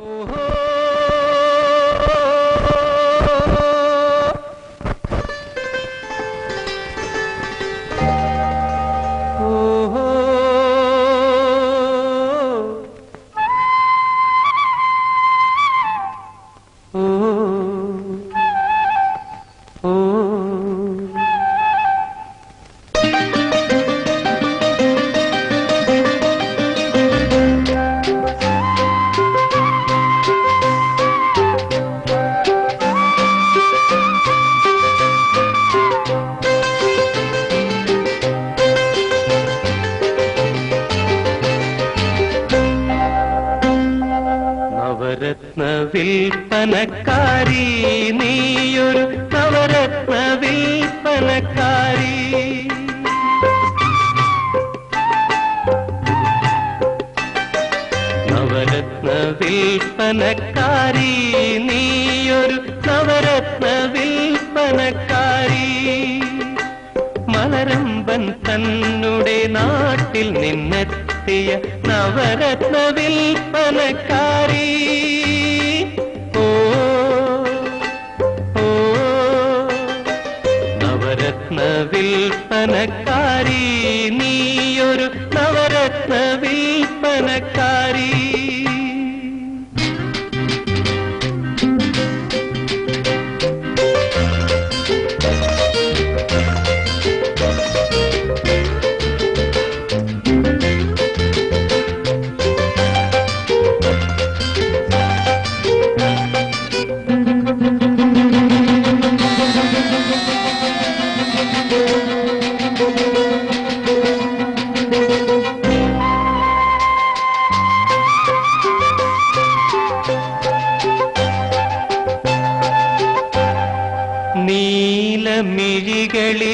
നവരത്ന വിൽപ്പനക്കാരി നീയൊരു നവരത്ന വിൽപ്പനക്കാരി. നവരത്ന വിൽപ്പനക്കാരി നീയൊരു നവരത്ന വിൽപ്പനക്കാരി. മലരമ്പൻ തന്നുടെ നാട്ടിൽ നിന്നെത്തിയ നവരത്ന വിൽപ്പനക്കാരി. നവരത്ന വിൽപ്പനക്കാരി നീയൊരു നവരത്ന വിൽപ്പനക്കാരി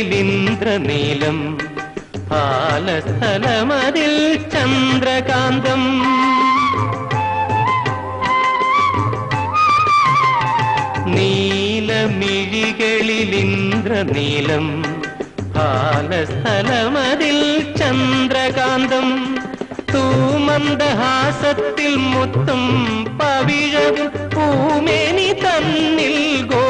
ഇന്ദ്രനീലം ആലസ്ഥലമതിൽ ചന്ദ്രകാന്തം. നീലമിഴികളിൽ ഇന്ദ്രനീലം ആലസ്ഥലമതിൽ ചന്ദ്രകാന്തം. തൂമന്ദഹാസത്തിൽ മുത്തും പവിഴവും പൂമേനി തന്നിൽ ഗോമേതകം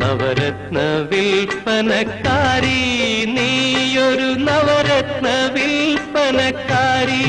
നവരത്ന വിൽപ്പനക്കാരി നീയൊരു നവരത്ന വിൽപ്പനക്കാരി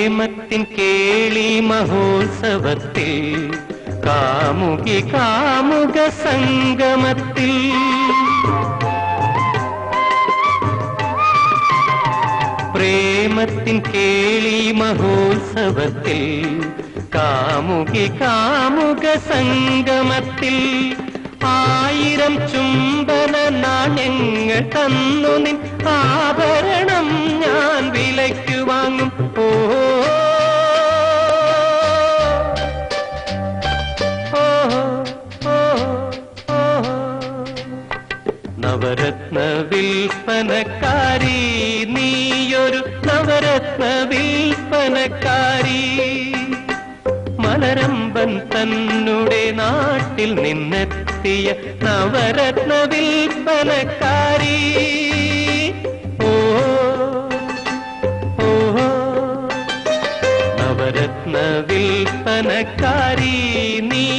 പ്രേമത്തിൻ കേളി മഹോത്സവത്തിൽ കാമുകി കാമുക സംഗമത്തിൽ. പ്രേമത്തിൻ കേളി മഹോത്സവത്തിൽ കാമുകി കാമുക സംഗമത്തിൽ. ആയിരം ചുംബന നാണ്യങ്ങൾ തന്നു നിൻ ആഭരണം നവരത്ന വിൽപ്പനക്കാരി നീയൊരു നവരത്ന വിൽപ്പനക്കാരി മലരമ്പൻ തന്നുടെ നാട്ടിൽ നിന്നെത്തിയ നവരത്ന വിൽപ്പനക്കാരി ഓ ഓ നവരത്ന വിൽപ്പനക്കാരി നീ